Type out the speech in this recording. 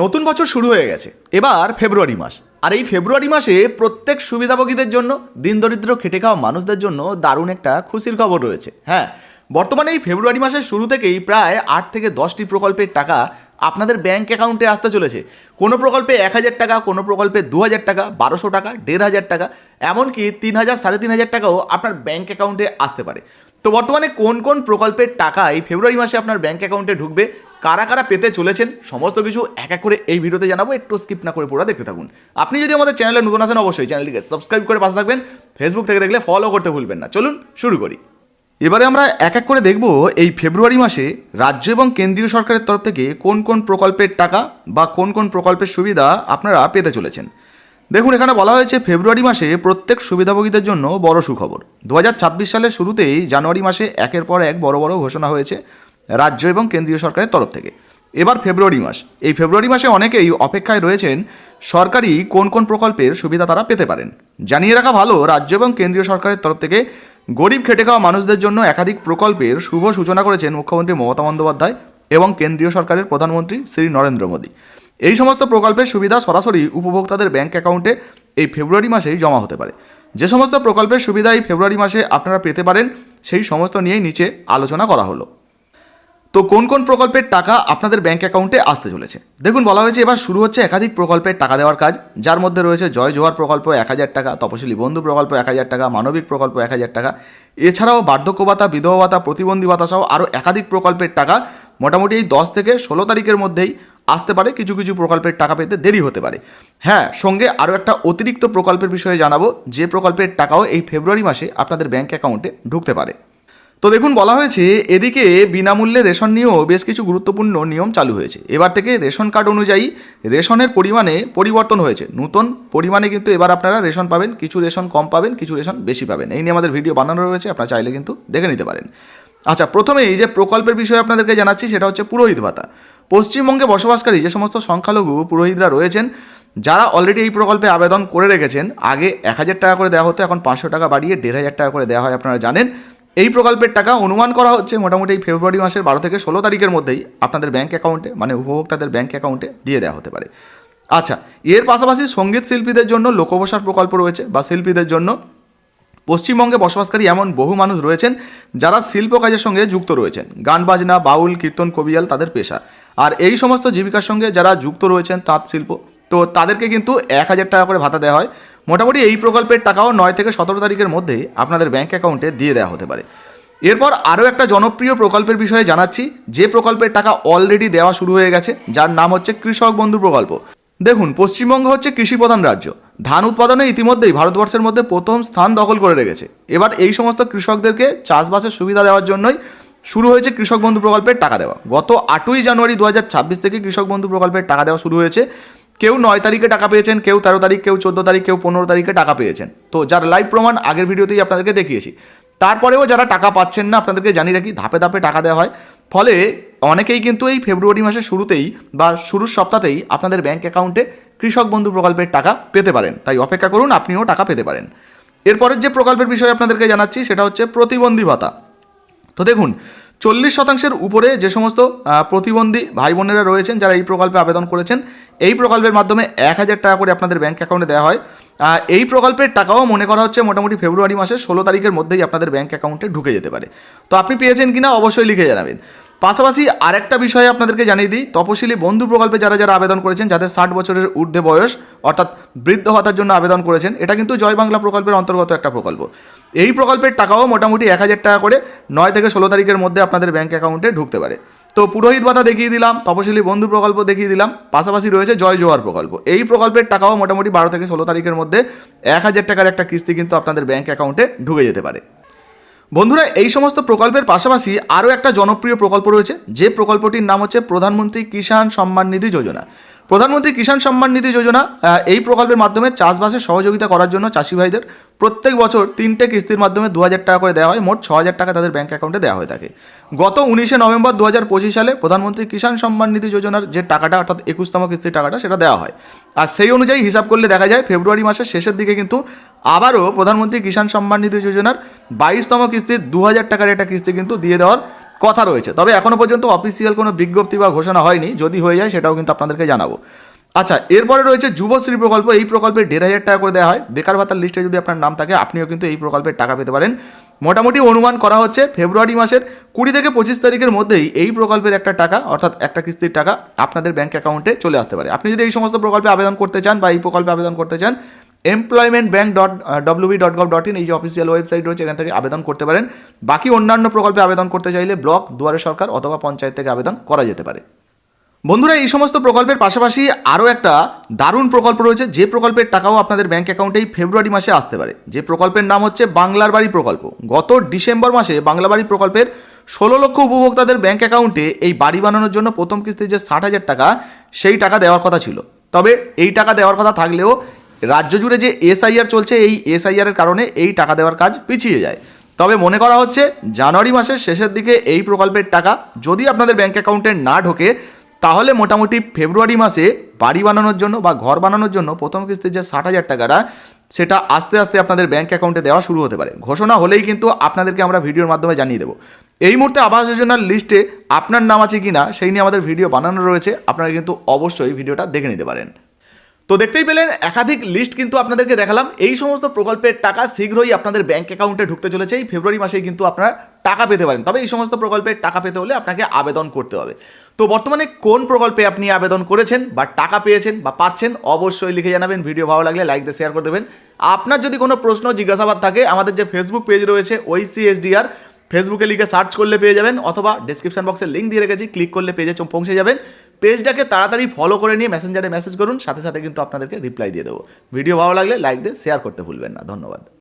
নতুন বছর শুরু হয়ে গেছে। এবার ফেব্রুয়ারি মাস। আর এই ফেব্রুয়ারি মাসে প্রত্যেক সুবিধাভোগীদের জন্য, দিন দরিদ্র খেটে খাওয়া মানুষদের জন্য দারুণ একটা খুশির খবর রয়েছে। হ্যাঁ বর্তমানে এই ফেব্রুয়ারি মাসের শুরু থেকেই প্রায় আট থেকে দশটি প্রকল্পের টাকা আপনাদের ব্যাঙ্ক অ্যাকাউন্টে আসতে চলেছে। কোনো প্রকল্পে এক হাজার টাকা, কোনো প্রকল্পে দু হাজার টাকা, বারোশো টাকা, দেড় হাজার টাকা, এমনকি তিন হাজার, সাড়ে তিন হাজার টাকাও আপনার ব্যাঙ্ক অ্যাকাউন্টে আসতে পারে। তো বর্তমানে কোন কোন প্রকল্পের টাকা এই ফেব্রুয়ারি মাসে আপনার ব্যাঙ্ক অ্যাকাউন্টে ঢুকবে, কারা কারা পেতে চলেছেন, সমস্ত কিছু এক এক করে এই ভিডিওতে জানাব, একটু স্কিপ না করে পুরো দেখতে থাকুন। আপনি যদি আমাদের চ্যানেলে নতুন আসেন অবশ্যই চ্যানেলটিকে সাবস্ক্রাইব করে পাশে থাকবেন ফেসবুক থেকে দেখলে ফলো করতে ভুলবেন না। চলুন শুরু করি। এবারে আমরা এক এক করে দেখব এই ফেব্রুয়ারি মাসে রাজ্য এবং কেন্দ্রীয় সরকারের তরফ থেকে কোন কোন প্রকল্পের টাকা বা কোন কোন প্রকল্পের সুবিধা আপনারা পেতে চলেছেন। দেখুন, এখানে বলা হয়েছে ফেব্রুয়ারি মাসে প্রত্যেক সুবিধাভোগীদের জন্য বড় সুখবর। দু হাজার ছাব্বিশ সালের শুরুতেই জানুয়ারি মাসে একের পর এক বড় বড় ঘোষণা হয়েছে রাজ্য এবং কেন্দ্রীয় সরকারের তরফ থেকে। এবার ফেব্রুয়ারি মাস। এই ফেব্রুয়ারি মাসে অনেকেই অপেক্ষায় রয়েছেন সরকারি কোন কোন প্রকল্পের সুবিধা তারা পেতে পারেন। জানিয়ে রাখা ভালো, রাজ্য এবং কেন্দ্রীয় সরকারের তরফ থেকে গরিব খেটে খাওয়া মানুষদের জন্য একাধিক প্রকল্পের শুভ সূচনা করেছেন মুখ্যমন্ত্রী মমতা বন্দ্যোপাধ্যায় এবং কেন্দ্রীয় সরকারের প্রধানমন্ত্রী শ্রী নরেন্দ্র মোদী। এই সমস্ত প্রকল্পের সুবিধা সরাসরি উপভোক্তাদের ব্যাঙ্ক অ্যাকাউন্টে এই ফেব্রুয়ারি মাসেই জমা হতে পারে। যে সমস্ত প্রকল্পের সুবিধা এই ফেব্রুয়ারি মাসে আপনারা পেতে পারেন, সেই সমস্ত নিয়েই নিচে আলোচনা করা হলো। তো কোন কোন প্রকল্পের টাকা আপনাদের ব্যাঙ্ক অ্যাকাউন্টে আসতে চলেছে? দেখুন, বলা হয়েছে এবার শুরু হচ্ছে একাধিক প্রকল্পের টাকা দেওয়ার কাজ। যার মধ্যে রয়েছে জয় জোয়ার প্রকল্প এক হাজার টাকা, তপশিলি বন্ধু প্রকল্প এক হাজার টাকা, মানবিক প্রকল্প এক হাজার টাকা। এছাড়াও বার্ধক্য ভাতা, বিধবা ভাতা, প্রতিবন্ধী ভাতা সহ আরও একাধিক প্রকল্পের টাকা মোটামুটি এই দশ থেকে ষোলো তারিখের মধ্যেই আসতে পারে, কিছু কিছু প্রকল্পের টাকা পেতে দেরি হতে পারে। হ্যাঁ সঙ্গে আরও একটা অতিরিক্ত প্রকল্পের বিষয়ে জানাব, যে প্রকল্পের টাকাও এই ফেব্রুয়ারি মাসে আপনাদের ব্যাঙ্ক অ্যাকাউন্টে ঢুকতে পারে। তো দেখুন, বলা হয়েছে, এদিকে বিনামূল্যে রেশন নিয়েও বেশ কিছু গুরুত্বপূর্ণ নিয়ম চালু হয়েছে। এবার থেকে রেশন কার্ড অনুযায়ী রেশনের পরিমাণে পরিবর্তন হয়েছে। নতুন পরিমাণে কিন্তু এবার আপনারা রেশন পাবেন, কিছু রেশন কম পাবেন, কিছু রেশন বেশি পাবেন। এই নিয়ে আমাদের ভিডিও বানানো রয়েছে, আপনারা চাইলে কিন্তু দেখে নিতে পারেন। আচ্ছা প্রথমে এই যে প্রকল্পের বিষয়ে আপনাদেরকে জানাচ্ছি, সেটা হচ্ছে পুরোহিত ভাতা। পশ্চিমবঙ্গে বসবাসকারী যে সমস্ত সংখ্যালঘু পুরোহিতরা রয়েছেন, যারা অলরেডি এই প্রকল্পে আবেদন করে রেখেছেন, আগে এক হাজার টাকা করে দেওয়া হতো, এখন পাঁচশো টাকা বাড়িয়ে দেড় হাজার টাকা করে দেওয়া হয়, আপনারা জানেন। এই প্রকল্পের টাকা অনুমান করা হচ্ছে মোটামুটি এই ফেব্রুয়ারি মাসের বারো থেকে ষোলো তারিখের মধ্যেই আপনাদের ব্যাঙ্ক অ্যাকাউন্টে মানে উপভোক্তাদের ব্যাঙ্ক অ্যাকাউন্টে দিয়ে দেওয়া হতে পারে। আচ্ছা এর পাশাপাশি সংগীত শিল্পীদের জন্য লোকবসার প্রকল্প রয়েছে, বা শিল্পীদের জন্য পশ্চিমবঙ্গে বসবাসকারী এমন বহু মানুষ রয়েছেন, যারা শিল্প কাজের সঙ্গে যুক্ত রয়েছেন। গান বাজনা, বাউল, কীর্তন, কবিয়াল তাদের পেশা। আর এই সমস্ত জীবিকার সঙ্গে যারা যুক্ত রয়েছেন তাঁত শিল্প, তো তাদেরকে কিন্তু এক হাজার টাকা করে ভাতা দেওয়া হয়। মোটামুটি এই প্রকল্পের টাকাও নয় থেকে সতেরো তারিখের মধ্যে আপনাদের ব্যাঙ্ক অ্যাকাউন্টে দিয়ে দেওয়া হতে পারে। এরপর আরও একটা জনপ্রিয় প্রকল্পের বিষয়ে জানাচ্ছি, যে প্রকল্পের টাকা অলরেডি দেওয়া শুরু হয়ে গেছে, যার নাম হচ্ছে কৃষক বন্ধু প্রকল্প। দেখুন, পশ্চিমবঙ্গ হচ্ছে কৃষি প্রধান রাজ্য। ধান উৎপাদনে ইতিমধ্যেই ভারতবর্ষের মধ্যে প্রথম স্থান দখল করে রেখেছে। এবার এই সমস্ত কৃষকদেরকে চাষবাসের সুবিধা দেওয়ার জন্যই শুরু হয়েছে কৃষক বন্ধু প্রকল্পের টাকা দেওয়া। গত আটই জানুয়ারি দু হাজার ছাব্বিশ থেকে কৃষক বন্ধু প্রকল্পের টাকা দেওয়া শুরু হয়েছে। কেউ নয় তারিখে টাকা পেয়েছেন, কেউ তেরো তারিখ, কেউ চোদ্দ তারিখ, কেউ পনেরো তারিখে টাকা পেয়েছেন। তো যার লাইভ প্রমাণ আগের ভিডিওতেই আপনাদেরকে দেখিয়েছি। তারপরেও যারা টাকা পাচ্ছেন না, আপনাদেরকে জানিয়ে রাখি, ধাপে ধাপে টাকা দেওয়া হয়। ফলে অনেকেই কিন্তু এই ফেব্রুয়ারি মাসের শুরুতেই বা শুরুর সপ্তাহতেই আপনাদের ব্যাঙ্ক অ্যাকাউন্টে কৃষক বন্ধু প্রকল্পের টাকা পেতে পারেন। তাই অপেক্ষা করুন, আপনিও টাকা পেতে পারেন। এরপরের যে প্রকল্পের বিষয়ে আপনাদেরকে জানাচ্ছি, সেটা হচ্ছে প্রতিবন্ধী ভাতা। তো দেখুন, চল্লিশ শতাংশের উপরে যে সমস্ত প্রতিবন্ধী ভাই বোনেরা রয়েছেন, যারা এই প্রকল্পে আবেদন করেছেন, এই প্রকল্পের মাধ্যমে এক হাজার টাকা করে আপনাদের ব্যাঙ্ক অ্যাকাউন্টে দেওয়া হয়। এই প্রকল্পের টাকাও মনে করা হচ্ছে মোটামুটি ফেব্রুয়ারি মাসের ষোলো তারিখের মধ্যেই আপনাদের ব্যাঙ্ক অ্যাকাউন্টে ঢুকে যেতে পারে। তো আপনি পেয়েছেন কিনা অবশ্যই লিখে জানাবেন। পাশাপাশি আরেকটা বিষয়ে আপনাদেরকে জানিয়ে দিই, তপশিলি বন্ধু প্রকল্পে যারা যারা আবেদন করেছেন, যাদের ষাট বছরের ঊর্ধ্বে বয়স, অর্থাৎ বৃদ্ধ ভাতার জন্য আবেদন করেছেন, এটা কিন্তু জয় বাংলা প্রকল্পের অন্তর্গত একটা প্রকল্প। এই প্রকল্পের টাকাও মোটামুটি এক হাজার টাকা করে নয় থেকে ষোলো তারিখের মধ্যে আপনাদের ব্যাঙ্ক অ্যাকাউন্টে ঢুকতে পারে। তো পুরোহিত ভাতা দেখিয়ে দিলাম, তপশিলি বন্ধু প্রকল্প দেখিয়ে দিলাম, পাশাপাশি রয়েছে জয় জোয়ার প্রকল্প। এই প্রকল্পের টাকাও মোটামুটি বারো থেকে ষোলো তারিখের মধ্যে এক হাজার টাকার একটা কিস্তি কিন্তু আপনাদের ব্যাঙ্ক অ্যাকাউন্টে ঢুকে যেতে পারে। বন্ধুরা, এই সমস্ত প্রকল্পের পাশাপাশি আরও একটা জনপ্রিয় প্রকল্প রয়েছে, যে প্রকল্পটির নাম হচ্ছে প্রধানমন্ত্রী কিষাণ সম্মান নিধি যোজনা। প্রধানমন্ত্রী কিষাণ সম্মান নিধি যোজনা এই প্রকল্পের মাধ্যমে চাষবাসে সহযোগিতা করার জন্য চাষি ভাইদের প্রত্যেক বছর তিনটে কিস্তির মাধ্যমে দু হাজার টাকা করে দেওয়া হয়, মোট ছ টাকা তাদের ব্যাঙ্ক অ্যাকাউন্টে দেওয়া হয়ে থাকে। গত উনিশে নভেম্বর দু হাজার পঁচিশ সালে প্রধানমন্ত্রী কিষাণ সম্মান নিধি যোজনার যে টাকাটা, অর্থাৎ একুশতম কিস্তির টাকাটা, সেটা দেওয়া হয়। আর সেই অনুযায়ী হিসাব করলে দেখা যায়, ফেব্রুয়ারি মাসের শেষের দিকে কিন্তু আবারও প্রধানমন্ত্রী কিষাণ সম্মান নিধি যোজনার বাইশতম কিস্তির দু হাজার টাকার একটা কিস্তি কিন্তু দিয়ে দেওয়ার কথা রয়েছে। তবে এখনও পর্যন্ত অফিসিয়াল কোনো বিজ্ঞপ্তি বা ঘোষণা হয়নি। যদি হয়ে যায়, সেটাও কিন্তু আপনাদেরকে জানাব। আচ্ছা এরপরে রয়েছে যুবশ্রী প্রকল্প। এই প্রকল্পে দেড় হাজার টাকা করে দেওয়া হয়। বেকার ভাতার লিস্টে যদি আপনার নাম থাকে, আপনিও কিন্তু এই প্রকল্পের টাকা পেতে পারেন। মোটামুটি অনুমান করা হচ্ছে, ফেব্রুয়ারি মাসের কুড়ি থেকে পঁচিশ তারিখের মধ্যেই এই প্রকল্পের একটা টাকা, অর্থাৎ একটা কিস্তির টাকা আপনাদের ব্যাঙ্ক অ্যাকাউন্টে চলে আসতে পারে। আপনি যদি এই সমস্ত প্রকল্পে আবেদন করতে চান বা এই প্রকল্পে আবেদন করতে চান employment bank dot WB dot gov dot in এই যে অফিসিয়াল ওয়েবসাইট রয়েছে, এখান থেকে আবেদন করতে পারেন। বাকি অন্যান্য প্রকল্পে আবেদন করতে চাইলে ব্লক, দুয়ারে সরকার অথবা পঞ্চায়েত থেকে আবেদন করা যেতে পারে। বন্ধুরা, এই সমস্ত প্রকল্পের পাশাপাশি আরও একটা দারুণ প্রকল্প রয়েছে। যে প্রকল্পের টাকাও আপনাদের ব্যাঙ্ক অ্যাকাউন্টেই ফেব্রুয়ারি মাসে আসতে পারে। যে প্রকল্পের নাম হচ্ছে বাংলার বাড়ি প্রকল্প। গত ডিসেম্বর মাসে বাংলা বাড়ি প্রকল্পের ষোলো লক্ষ উপভোক্তাদের ব্যাঙ্ক অ্যাকাউন্টে এই বাড়ি বানানোর জন্য প্রথম কিস্তির যে ষাট হাজার টাকা, সেই টাকা দেওয়ার কথা ছিল। তবে এই টাকা দেওয়ার কথা থাকলেও রাজ্য জুড়ে যে এসআইআর চলছে, এই এসআইআর এর কারণে এই টাকা দেওয়ার কাজ পিছিয়ে যায়। তবে মনে করা হচ্ছে, জানুয়ারি মাসের শেষের দিকে এই প্রকল্পের টাকা যদি আপনাদের ব্যাঙ্ক অ্যাকাউন্টে না ঢোকে, তাহলে মোটামুটি ফেব্রুয়ারি মাসে বাড়ি বানানোর জন্য বা ঘর বানানোর জন্য প্রথম কিস্তির যে ষাট হাজার টাকাটা, সেটা আস্তে আস্তে আপনাদের ব্যাঙ্ক অ্যাকাউন্টে দেওয়া শুরু হতে পারে। ঘোষণা হলেই কিন্তু আপনাদেরকে আমরা ভিডিওর মাধ্যমে জানিয়ে দেবো। এই মুহূর্তে আবাস যোজনার লিস্টে আপনার নাম আছে কি না সেই নিয়ে আমাদের ভিডিও বানানো রয়েছে। আপনারা কিন্তু অবশ্যই ভিডিওটা দেখে নিতে পারেন। তো দেখতেই পেলেন, একাধিক লিস্ট কিন্তু আপনাদেরকে দেখালাম। এই সমস্ত প্রকল্পের টাকা শীঘ্রই আপনাদের ব্যাঙ্ক অ্যাকাউন্টে ঢুকতে চলেছে। এই ফেব্রুয়ারি মাসেই কিন্তু আপনারা টাকা পেতে পারেন। তবে এই সমস্ত প্রকল্পের টাকা পেতে হলে আপনাকে আবেদন করতে হবে। তো বর্তমানে কোন প্রকল্পে আপনি আবেদন করেছেন বা টাকা পেয়েছেন বা পাচ্ছেন, অবশ্যই লিখে জানাবেন। ভিডিও ভালো লাগলে লাইক দিয়ে শেয়ার করে দেবেন। আপনার যদি কোনো প্রশ্ন, জিজ্ঞাসাবাদ থাকে, আমাদের যে ফেসবুক পেজ রয়েছে ওই সিএসডিআর ফেসবুকে লিখে সার্চ করলে পেয়ে যাবেন, অথবা ডিসক্রিপশন বক্সে লিঙ্ক দিয়ে রেখেছি ক্লিক করলে পেজে পৌঁছে যাবেন। পেজটাকে তাড়াতাড়ি ফলো করে নিয়ে মেসেঞ্জারে মেসেজ করুন, সাথে সাথে কিন্তু আপনাদেরকে রিপ্লাই দিয়ে দেবো। ভিডিও ভালো লাগলে লাইক দিয়ে শেয়ার করতে ভুলবেন না। ধন্যবাদ।